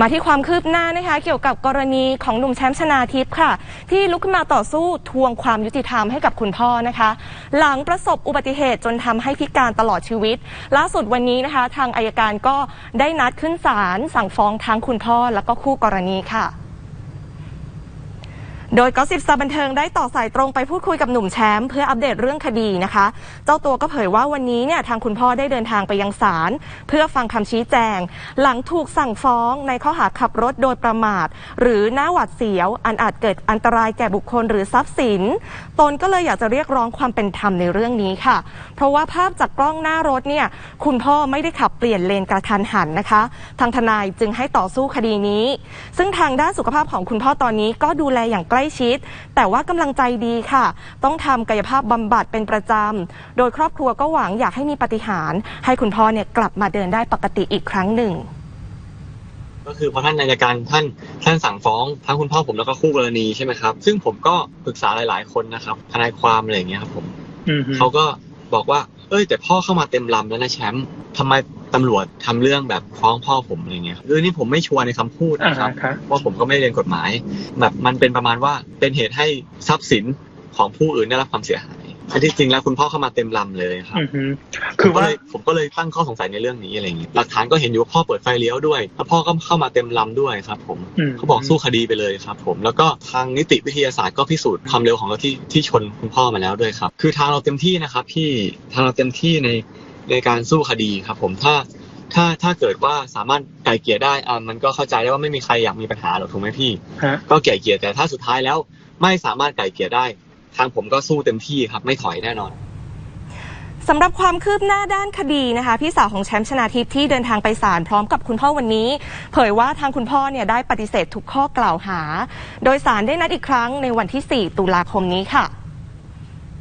มาที่ความคืบหน้านะคะเกี่ยวกับกรณีของหนุ่มแชมป์ชนาทิพย์ค่ะ ที่ลุกขึ้นมาต่อสู้ทวงความยุติธรรมให้กับคุณพ่อนะคะ หลังประสบอุบัติเหตุจนทำให้พิการตลอดชีวิต ล่าสุดวันนี้นะคะ ทางอายการก็ได้นัดขึ้นศาลสั่งฟ้องทั้งคุณพ่อแล้วก็คู่กรณีค่ะ โดยก็สิบสาบันเทิงได้ต่อสายตรงไปพูดคุยกับหนุ่มแชมป์เพื่ออัปเดตเรื่องคดีนะคะ เจ้าตัวก็เผยว่าวันนี้เนี่ยทางคุณพ่อได้เดินทางไปยังศาลเพื่อฟังคำชี้แจง หลังถูกสั่งฟ้องในข้อหาขับรถโดยประมาท หรือหน้าหวาดเสียว อันอาจเกิดอันตรายแก่บุคคลหรือทรัพย์สิน ตนก็เลยอยากจะเรียกร้องความเป็นธรรมในเรื่องนี้ค่ะ เพราะว่าภาพจากกล้องหน้ารถเนี่ยคุณพ่อไม่ได้ขับเปลี่ยนเลนกระทันหันนะคะ ทางทนายจึงให้ต่อสู้คดีนี้ ซึ่งทางด้านสุขภาพของคุณพ่อตอนนี้ก็ดูแลอย่างใกล้ชิด แต่ว่ากำลังใจดีค่ะ ต้องทำกายภาพบำบัดเป็นประจำ โดยครอบครัวก็หวังอยากให้มีปาฏิหารย์ให้คุณพ่อเนี่ยกลับมาเดินได้ปกติอีกครั้งหนึ่ง ก็คือพอท่านนายการท่านท่านสั่งฟ้องทั้งคุณพ่อผมแล้วก็คู่กรณีใช่ไหมครับ ซึ่งผมก็ปรึกษาหลาย ๆ คนนะครับทนายความอะไรอย่างเงี้ยครับผมอืมฮึเขาก็บอกว่า เอ้ย แต่พ่อเข้ามาเต็มลำแล้วนะแชมป์ทำไม ตำรวจทำเรื่องแบบฟ้องพ่อผมอะไรเงี้ยคือนี่ผมไม่ชัวร์ในคำพูดอ่านะครับครับเพราะผมก็ไม่ได้เรียนกฎหมาย แบบมันเป็นประมาณว่าเป็นเหตุให้ทรัพย์สินของผู้อื่นได้รับความเสียหายแต่ที่จริงแล้วคุณพ่อเข้ามาเต็มลำเลยครับอืมฮึคืคืออว่าว่าผมก็เลยตั้งข้อสงสัยในเรื่องนี้อะไรอย่างนี้หลักฐานก็เห็นอยู่ว่าพ่อเปิดไฟเลี้ยวด้วยแล้วพ่อก็เข้ามาเต็มลำด้วยครับผมอืมเขาบอกสู้คดีไปเลยครับ ผมแล้วก็ทางนิติวิทยาศาสตร์ก็พิสูจน์ความเร็วของรถที่ที่ชนคุณพ่อมาแล้วด้วยครับ คือทางเราเต็มที่นะครับพี่ทางเราเต็มที่ใน ในการสู้คดีครับ ผมถ้าถ้าถ้าเกิดว่าสามารถไกล่เกลี่ยได้อ่ามันก็เข้าใจได้ว่าไม่มีใครอยากมีปัญหาหรอกถูกไหมพี่ ฮะ ก็ไกล่เกลี่ยแต่ถ้าสุดท้ายแล้วไม่สามารถไกล่เกลี่ยได้ ทางผมก็สู้เต็มที่ครับ ไม่ถอยแน่นอน สำหรับความคืบหน้าด้านคดีนะคะ พี่สาวของแชมป์ชนาทิพย์ที่เดินทางไปศาลพร้อมกับคุณพ่อวันนี้ เผยว่าทางคุณพ่อเนี่ยได้ปฏิเสธทุกข้อกล่าวหา โดยศาลได้นัดอีกครั้งในวันที่ 4 ตุลาคมนี้ค่ะ